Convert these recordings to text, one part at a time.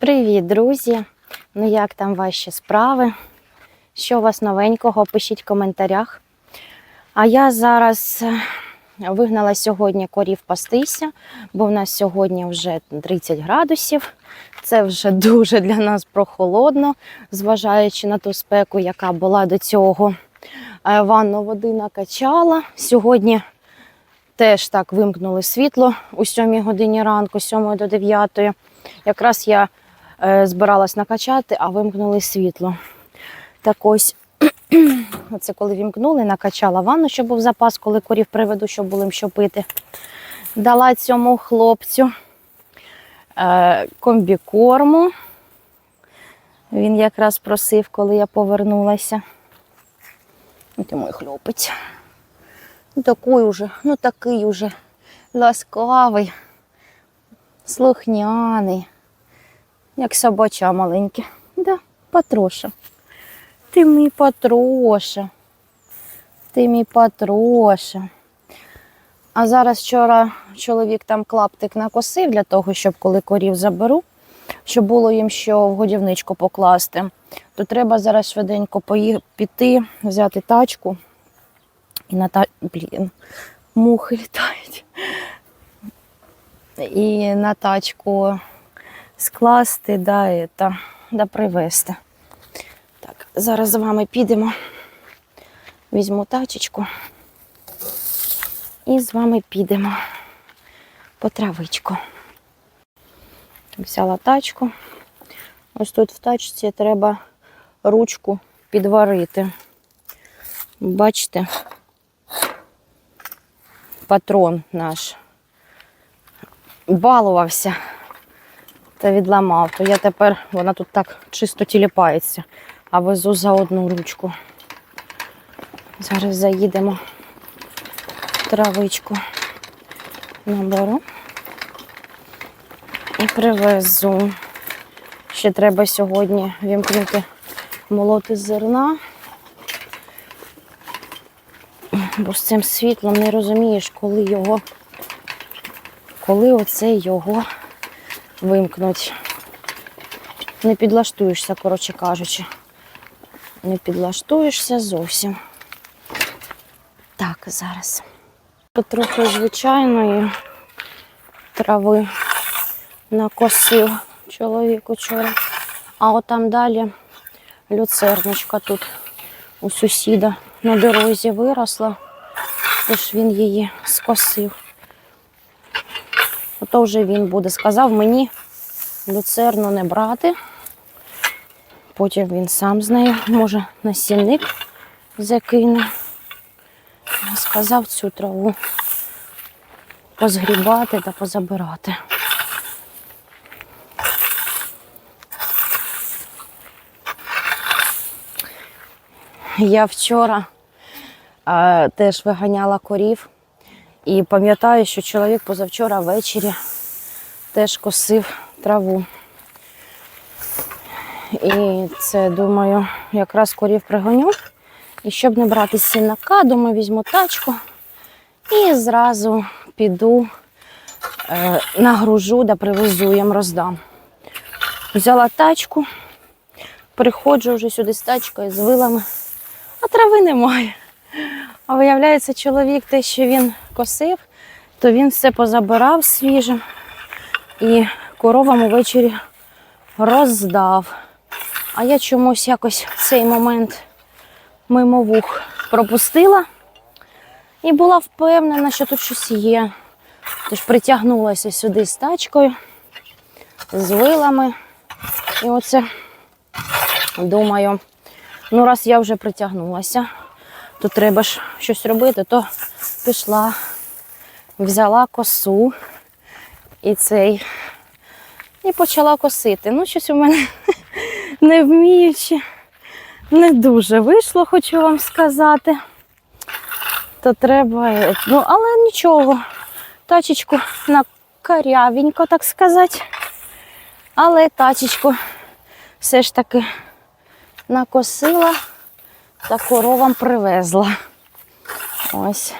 Привіт, друзі! Ну як там ваші справи? Що у вас новенького? Пишіть в коментарях. А я зараз е, вигнала сьогодні корів пастися, бо в нас сьогодні вже 30 градусів. Це вже дуже для нас прохолодно, зважаючи на ту спеку, яка була до цього. Е, Ванну води накачала. Сьогодні теж так вимкнули світло у 7 годині ранку, з 7 до 9. Якраз я збиралась накачати, а вимкнули світло. Так ось, оце коли вімкнули, накачала ванну, щоб був запас, коли корів приведу, щоб було їм що пити. Дала цьому хлопцю е, комбікорму. Він якраз просив, коли я повернулася. От і хлопець. Ну, такий уже, ну такий уже ласкавий, слухняний, як собача маленьке. Да, Патроша. Ти мій Патроша. Ти мій Патроша. А зараз вчора чоловік там клаптик накосив для того, щоб коли корів заберу, щоб було їм що в годівничку покласти, то треба зараз швиденько пої- піти, взяти тачку і на та... Блін, мухи літають. І на тачку скласти, да, і та, да привезти. Так, зараз з вами підемо. Візьму тачечку. І з вами підемо по травичку. Взяла тачку. Ось тут в тачці треба ручку підварити. Бачите, патрон наш балувався та відламав, то я тепер, вона тут так чисто тіліпається, а везу за одну ручку. Зараз заїдемо травичку наберу і привезу. Ще треба сьогодні вімкнути молоти зерна. Бо з цим світлом не розумієш, коли його, коли оце його вимкнуть. Не підлаштуєшся, коротше кажучи. Не підлаштуєшся зовсім. Так, зараз. Трохи звичайної трави накосив чоловік учора. А отам далі люцерночка тут у сусіда на дорозі виросла, тож він її скосив. Ото вже він буде. Сказав мені люцерну не брати. Потім він сам з нею, може, насінник закине. Сказав цю траву позгрібати та позабирати. Я вчора е, теж виганяла корів і пам'ятаю, що чоловік позавчора ввечері теж косив траву. І це, думаю, якраз корів пригоню. І щоб не брати сінака, думаю, візьму тачку і зразу піду е, нагружу да привезу їм роздам. Взяла тачку, приходжу вже сюди з тачкою, з вилами, а трави немає. А виявляється, чоловік те, що він косив, то він все позабирав свіже і коровам увечері роздав. А я чомусь якось цей момент мимо вух пропустила і була впевнена, що тут щось є. Тож притягнулася сюди з тачкою, з вилами. І оце думаю, ну раз я вже притягнулася, то треба ж щось робити, то пішла, взяла косу і цей, і почала косити. Ну, щось у мене не вміючи, не дуже вийшло, хочу вам сказати. То треба, ну, але нічого. Тачечку на карявенько, так сказати. Але тачечку все ж таки накосила та коровам привезла. Ось.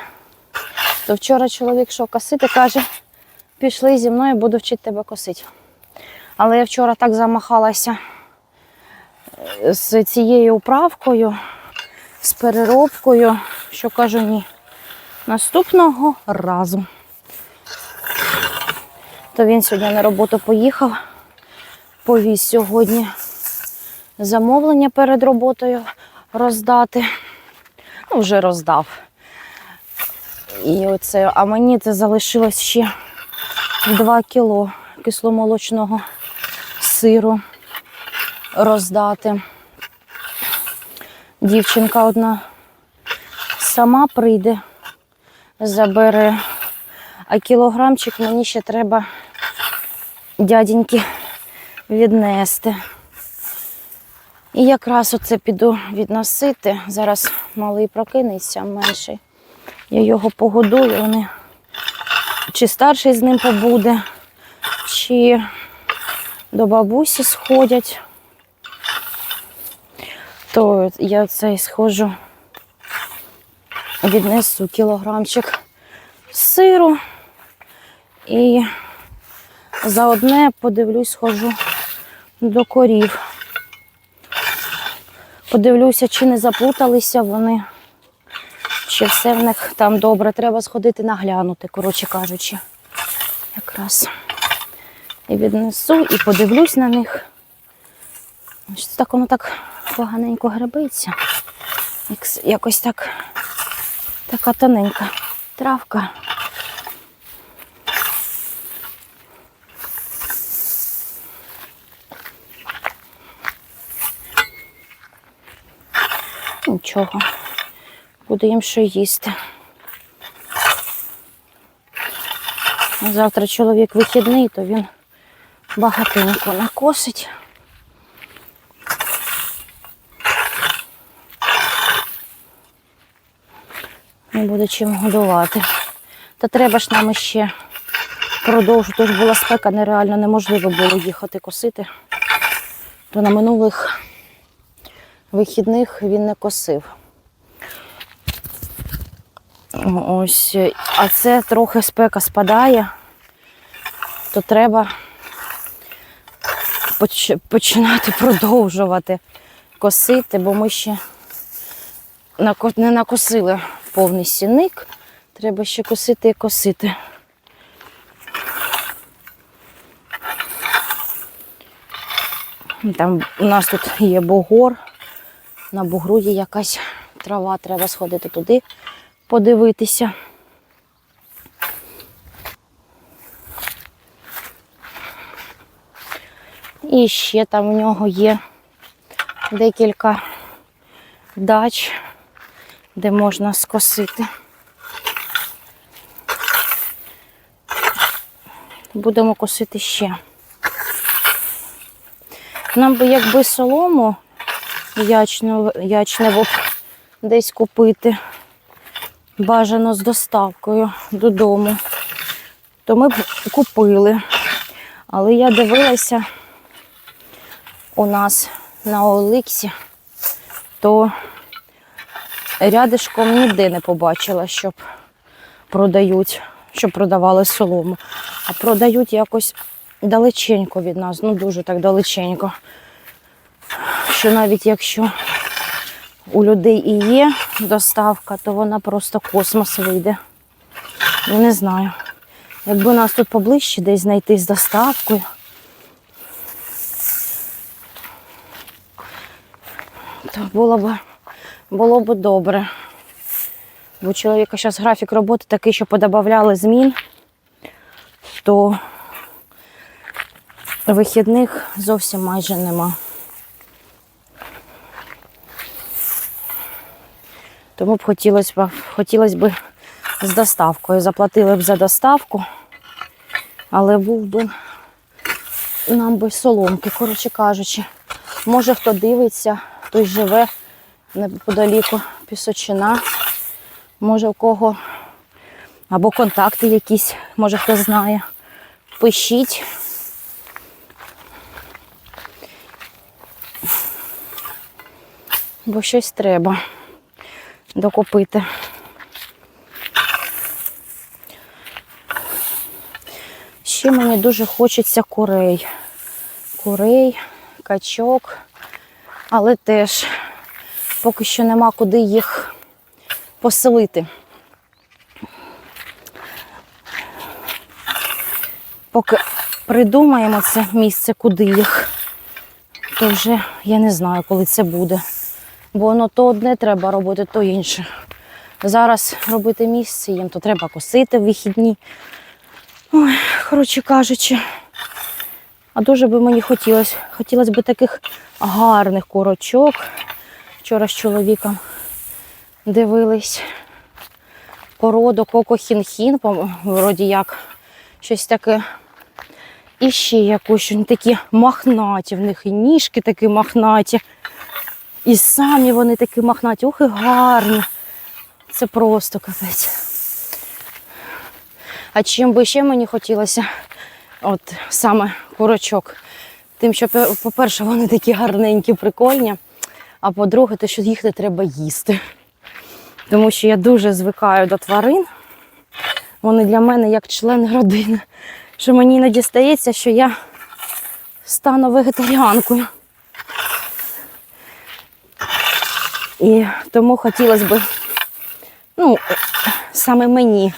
То вчора чоловік що косити, каже, пішли зі мною, буду вчити тебе косити. Але я вчора так замахалася е, з цією управкою, з переробкою, що кажу ні. Наступного разу. То він сьогодні на роботу поїхав, повіз сьогодні замовлення перед роботою роздати. Ну, вже роздав. І оце, а мені це залишилось ще 2 кіло кисломолочного сиру роздати. Дівчинка одна сама прийде, забере, а кілограмчик мені ще треба дяденьки віднести. І якраз оце піду відносити. Зараз малий прокинеться менший. Я його погодую, вони чи старший з ним побуде, чи до бабусі сходять. То я цей схожу, віднесу кілограмчик сиру і за одне подивлюсь, схожу до корів. Подивлюся, чи не заплуталися вони, чи все в них там добре. Треба сходити наглянути, коротше кажучи. Якраз і віднесу, і подивлюсь на них. Щось так воно так поганенько гребиться. Якось так така тоненька травка. Нічого. Буде їм що їсти. Завтра чоловік вихідний, то він багатенько накосить. Не буде чим годувати. Та треба ж нам іще продовжити. Тож була спека, нереально неможливо було їхати косити. То на минулих вихідних він не косив. Ось, а це трохи спека спадає, то треба поч- починати продовжувати косити, бо ми ще не накосили повний сіник. Треба ще косити і косити. Там у нас тут є бугор. На бугру є якась трава, треба сходити туди, подивитися. І ще там у нього є декілька дач, де можна скосити. Будемо косити ще. Нам би якби солому ячну, ячневу десь купити. Бажано з доставкою додому. То ми б купили. Але я дивилася у нас на Оликсі, то рядишком ніде не побачила, щоб продають, щоб продавали солому. А продають якось далеченько від нас, ну дуже так далеченько. Що навіть якщо у людей і є доставка, то вона просто космос вийде. Я не знаю. Якби нас тут поближче десь знайти з доставкою. То було б, було б добре. Бо у чоловіка зараз графік роботи такий, що подобавляли змін, то вихідних зовсім майже нема. Тому б хотілося б, хотілося б з доставкою. Заплатили б за доставку, але був би нам би соломки, коротше кажучи. Може хто дивиться, хтось живе неподаліку пісочина. Може в кого або контакти якісь, може хто знає. Пишіть. Бо щось треба докупити. Ще мені дуже хочеться курей. курей, качок, але теж поки що нема куди їх поселити. Поки придумаємо це місце, куди їх, то вже я не знаю, коли це буде. Бо воно то одне треба робити, то інше. Зараз робити місце їм, то треба косити в вихідні. Ой, коротше кажучи, а дуже би мені хотілося. Хотілося б таких гарних курочок. Вчора з чоловіком дивились породу Коко вроді як щось таке. І ще якусь такі махнаті, в них і ніжки такі махнаті. І самі вони такі махнаті, ух і гарні. Це просто капець. А чим би ще мені хотілося, от саме курочок, тим, що, по-перше, вони такі гарненькі, прикольні. А по-друге, те, що їх не треба їсти. Тому що я дуже звикаю до тварин. Вони для мене як члени родини. Що мені іноді стається, що я стану вегетаріанкою. І тому хотілося б, ну, саме мені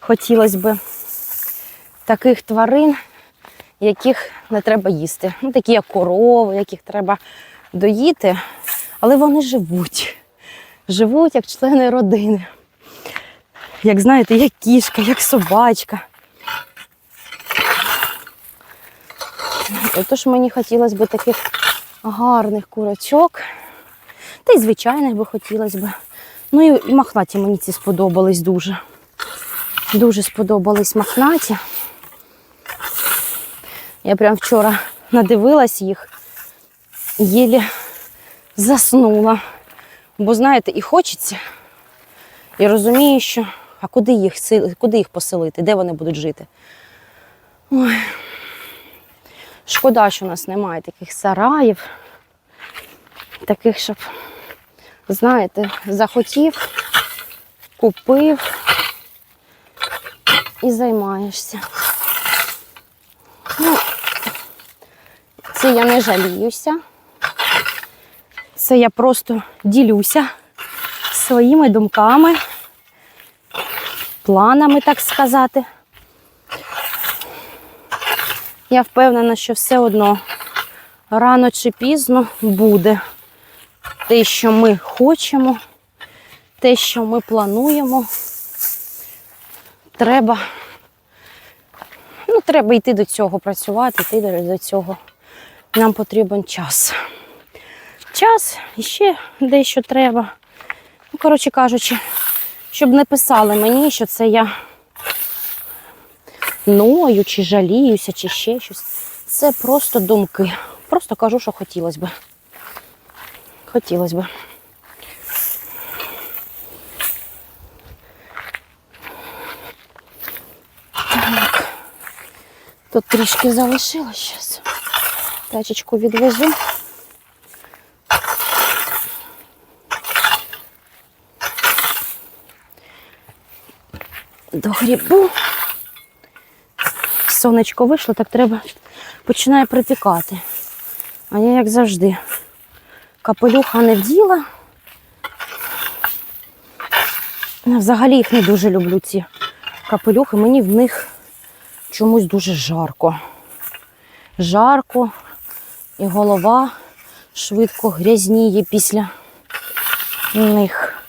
хотілося б таких тварин, яких не треба їсти. Ну, такі як корови, яких треба доїти, але вони живуть. Живуть як члени родини. Як знаєте, як кішка, як собачка. Отож мені хотілося б таких гарних курочок. Та й звичайних би хотілося б. Ну і, махнаті мені ці сподобались дуже. Дуже сподобались махнаті. Я прям вчора надивилась їх єлі заснула. Бо знаєте, і хочеться, і розумію, що а куди їх, куди їх поселити, де вони будуть жити. Ой. Шкода, що у нас немає таких сараїв, таких, щоб, знаєте, захотів, купив і займаєшся. Ну, це я не жаліюся. Це я просто ділюся своїми думками, планами, так сказати. Я впевнена, що все одно рано чи пізно буде те, що ми хочемо, те, що ми плануємо. Треба, ну, треба йти до цього, працювати, йти до цього. Нам потрібен час. Час і ще дещо треба. Ну, коротше кажучи, щоб не писали мені, що це я ною, чи жаліюся, чи ще щось. Це просто думки. Просто кажу, що хотілося б. Хотілося б. Так. Тут трішки залишилось зараз. Тачечку відвезу. До грибу. Сонечко вийшло, так треба починає припікати. А я, як завжди, капелюха не вділа. Взагалі їх не дуже люблю, ці капелюхи. Мені в них чомусь дуже жарко. Жарко, і голова швидко грязніє після них.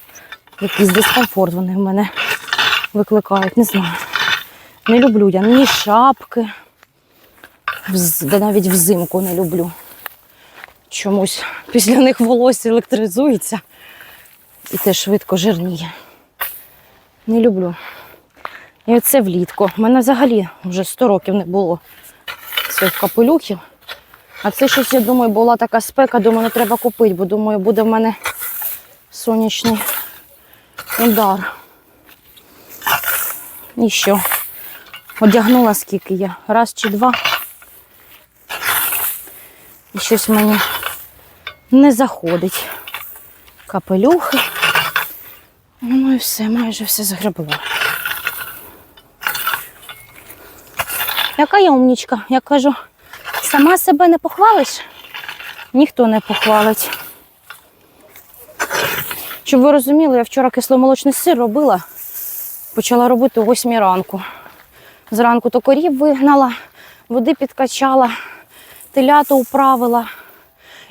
Якийсь дискомфорт вони в мене викликають, не знаю. Не люблю я ні шапки, навіть взимку не люблю. Чомусь після них волосся електризується і те швидко жирніє. Не люблю. І оце влітку. У мене взагалі вже 100 років не було цих капелюхів. А це щось, я думаю, була така спека, думаю, не треба купити, бо думаю, буде в мене сонячний удар. І що? Одягнула скільки я? Раз чи два. І щось мені не заходить. Капелюхи. Ну і все, майже все згребло. Яка я умнічка? Я кажу, Сама себе не похвалиш? Ніхто не похвалить. Щоб ви розуміли, я вчора кисломолочний сир робила. Почала робити о 8 ранку. Зранку то корів вигнала, води підкачала, теляту управила.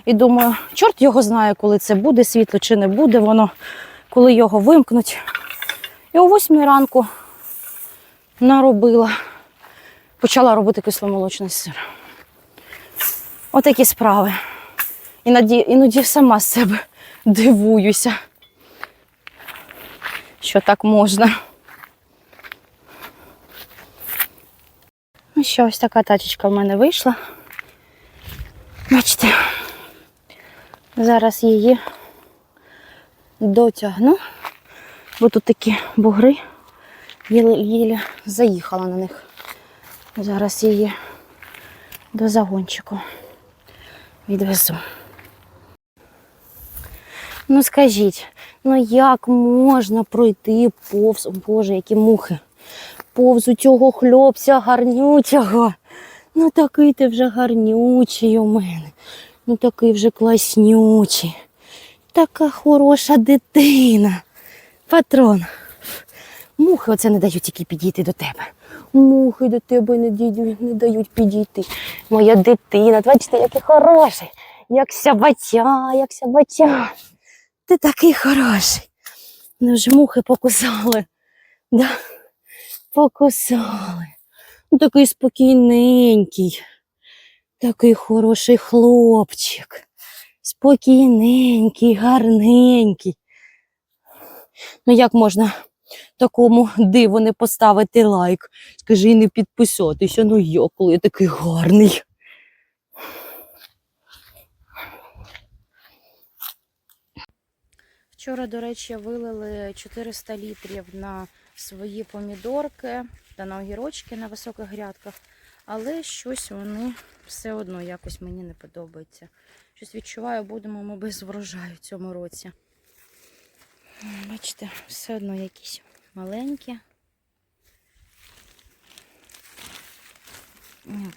І думаю, чорт його знає, коли це буде, світло чи не буде воно, коли його вимкнуть. І о 8 ранку наробила, почала робити кисломолочний сир. Отакі справи. Іноді, іноді сама з себе дивуюся, що так можна. Ну що, ось така тачечка в мене вийшла. Бачите, зараз її дотягну, бо тут такі бугри, їлі заїхала на них. Зараз її до загончику відвезу. Ну скажіть, ну як можна пройти повз, О, Боже, які мухи, повз у цього хлопця гарнючого. Ну такий ти вже гарнючий у мене. Ну такий вже класнючий. Така хороша дитина. Патрон. Мухи оце не дають тільки підійти до тебе. Мухи до тебе не, дійдуть, не дають підійти. Моя дитина, бачите, який хороший. Як сябатя, як сябатя. Ти такий хороший. Ну ж мухи покусали. Да? Покусали. Ну, такий спокійненький. Такий хороший хлопчик. Спокійненький, гарненький. Ну як можна такому диву не поставити лайк? Скажи і не підписатися. Ну йо, коли я такий гарний. Вчора, до речі, вилили 400 літрів на свої помідорки та на огірочки на високих грядках, але щось вони все одно якось мені не подобається. Щось відчуваю, будемо ми без врожаю в цьому році. Бачите, все одно якісь маленькі.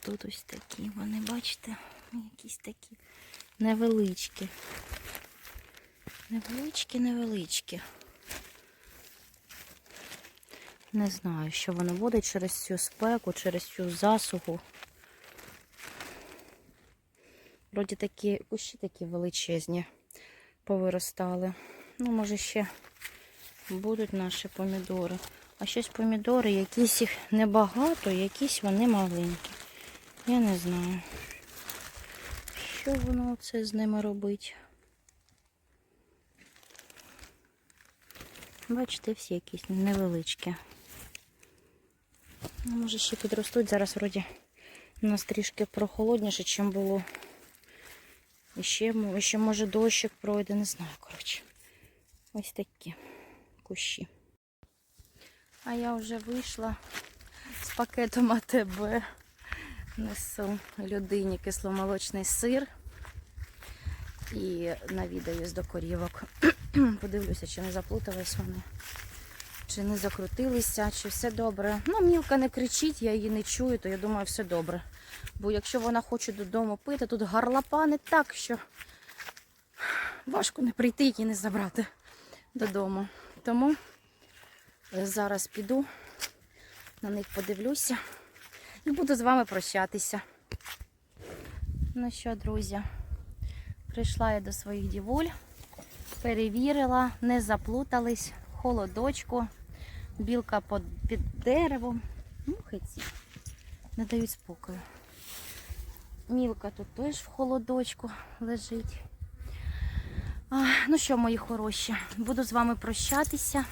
Тут ось такі, вони, бачите, якісь такі невеличкі. Невеличкі, невеличкі. Не знаю, що воно буде через цю спеку, через цю засуху. Вроді такі кущі такі величезні повиростали. Ну, може, ще будуть наші помідори. А щось помідори, якісь їх небагато, якісь вони маленькі. Я не знаю, що воно це з ними робить. Бачите, всі якісь невеличкі. Ну, може ще підростуть. Зараз вроді у нас трішки прохолодніше, ніж було. І ще, ще може дощик пройде, не знаю, коротше. Ось такі кущі. А я вже вийшла з пакетом АТБ. Несу людині кисломолочний сир. І навідаюсь до корівок. Подивлюся, чи не заплутались вони, чи не закрутилися, чи все добре. Ну, мілка не кричить, я її не чую, то я думаю, все добре. Бо якщо вона хоче додому пити, тут гарлапани так, що важко не прийти і не забрати додому. Тому зараз піду, на них подивлюся і буду з вами прощатися. Ну що, друзі, прийшла я до своїх дівуль перевірила, не заплутались, холодочку, білка під, деревом. Мухи ці не дають спокою. Мілка тут теж в холодочку лежить. А, ну що, мої хороші, буду з вами прощатися.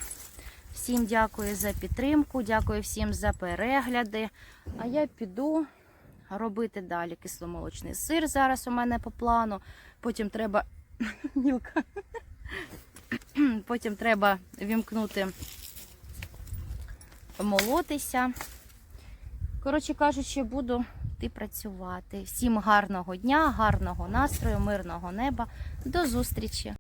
Всім дякую за підтримку, дякую всім за перегляди. А я піду робити далі кисломолочний сир. Зараз у мене по плану. Потім треба мілка. Потім треба вімкнути, молотися. Коротше кажучи, буду йти працювати. Всім гарного дня, гарного настрою, мирного неба. До зустрічі!